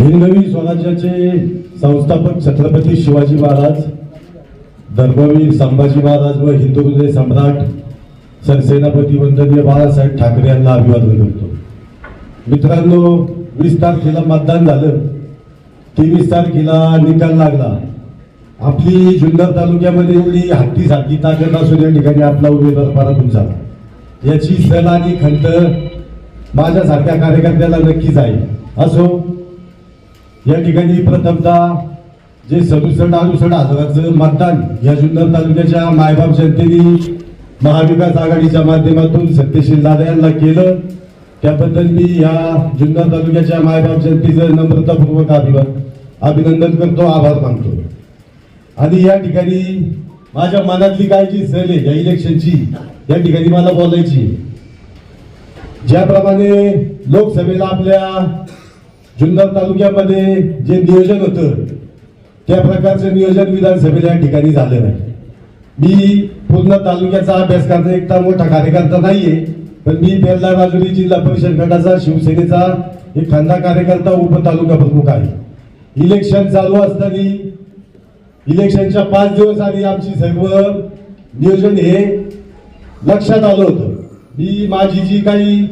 हिंदवी स्वराज्याचे संस्थापक छत्रपती शिवाजी महाराज धर्मवीर संभाजी महाराज व हिंदू हृदय सम्राट सरसेनापती वंदनीय बाळासाहेब ठाकरे यांना अभिवादन करतो. मित्रांनो वीस तारखेला मतदान झालं. तेवीस तारखेला निकाल लागला. आपली जुन्नर तालुक्यामध्ये एवढी हत्ती सारखी ताकद असून या ठिकाणी आपला उमेदवार पराभूत झाला. याची सल आणि खंत माझ्यासारख्या कार्यकर्त्याला नक्कीच आहे. असो या ठिकाणी प्रथमतः जे सदुसष्ट अडुसष्ट हजाराचं मतदान या जुन्नर तालुक्याच्या मायबाप जनतेने महाविकास आघाडीच्या माध्यमातून सत्यशील दादा यांना केलं. त्याबद्दल मी या जुन्नर तालुक्याच्या मायबाप जनतेचं नम्रतापूर्वक अभिवाद अभिनंदन करतो आभार मानतो. आणि या ठिकाणी माझ्या मनातली काय जी सल आहे या इलेक्शनची या ठिकाणी मला बोलायची ज्याप्रमाणे लोकसभेला आपल्या जुन्नर तालुक्यामध्ये जे नियोजन होतं त्या प्रकारचं नियोजन विधानसभेला या ठिकाणी झालं नाही. मी पूर्ण तालुक्याचा अभ्यास करता एकटा मोठा कार्यकर्ता नाहीये पण मी बेल्ला राजुरी जिल्हा परिषद गटाचा शिवसेनेचा एक खांदा कार्यकर्ता उपतालुका प्रमुख आहे. इलेक्शन चालू असताना इलेक्शनच्या पाच दिवस आधी आमची सर्व नियोजन हे लक्षात आलं होतं. मी माझी जी काही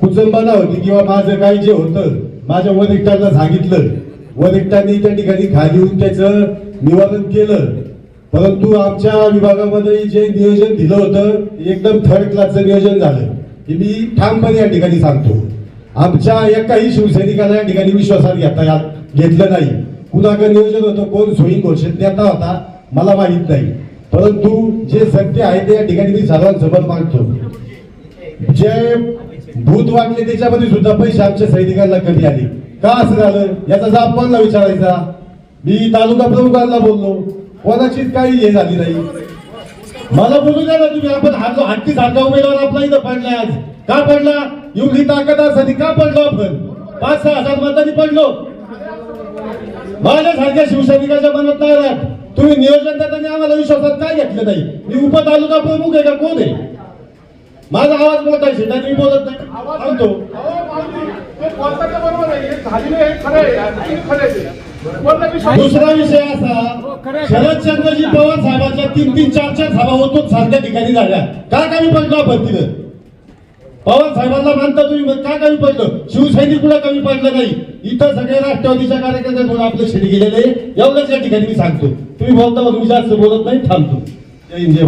कुचंबना होती किंवा माझं काही जे होतं माझ्या वरिष्ठांना सांगितलं. वरिष्ठांनी त्या ठिकाणी खाली येऊन त्याचं निवारण केलं. परंतु आमच्या विभागामध्ये जे नियोजन दिलं होतं एकदम थर्ड क्लासचं नियोजन झालं की मी ठामपणे या ठिकाणी सांगतो. आमच्या एकाही शिवसैनिकाला या ठिकाणी विश्वासात घेता घेतलं नाही. कुणाकडे नियोजन होतं कोण सोयी घोषित नेता होता मला माहीत नाही. परंतु जे सत्य आहे ते या ठिकाणी मी सर्वांसोबत मागतो जे भूत वाटले त्याच्यामध्ये सुद्धा पैसे आमच्या सैनिकांना कमी आले? का असं झालं? याचा जाब कोणाला विचारायचा? मी तालुका प्रमुखांना बोललो. कोणाचीच काही हे झाली नाही. मला बोलू द्या ना तुम्ही आपण हा जो हट्टी सारखा उमेदवार आपला इथं पडलाय आज. का पडला? एवढी ताकद असताना का पडलो आपण? पाच सहा हजार मतांनी पडलो. माझ्यासारख्या शिवसैनिकाच्या मनात नाही राहत. तुम्ही नियोजन देताना आम्हाला विश्वासात काय घेतलं नाही? मी उप तालुका प्रमुख आहे का? कोण आहे? माझा आवाज मोठा आहे शेतात मी बोलत नाही. सांगतो. दुसरा विषय असा शरदचंद्रजी पवार साहेबांच्या तीन तीन चार चार सभा होतो सारख्या ठिकाणी झाल्या. का कमी पडलो आपण तिथं? पवार साहेबांना मानता तुम्ही का कमी पडलं शिवसैनिक कुठे कमी पडलं नाही? इथं सगळे राष्ट्रवादीच्या कार्यकर्त्यांकडून आपले शेती गेलेले? एवढंच या ठिकाणी मी सांगतो. तुम्ही बोलता मी जास्त बोलत नाही थांबतो. जय हिंद जय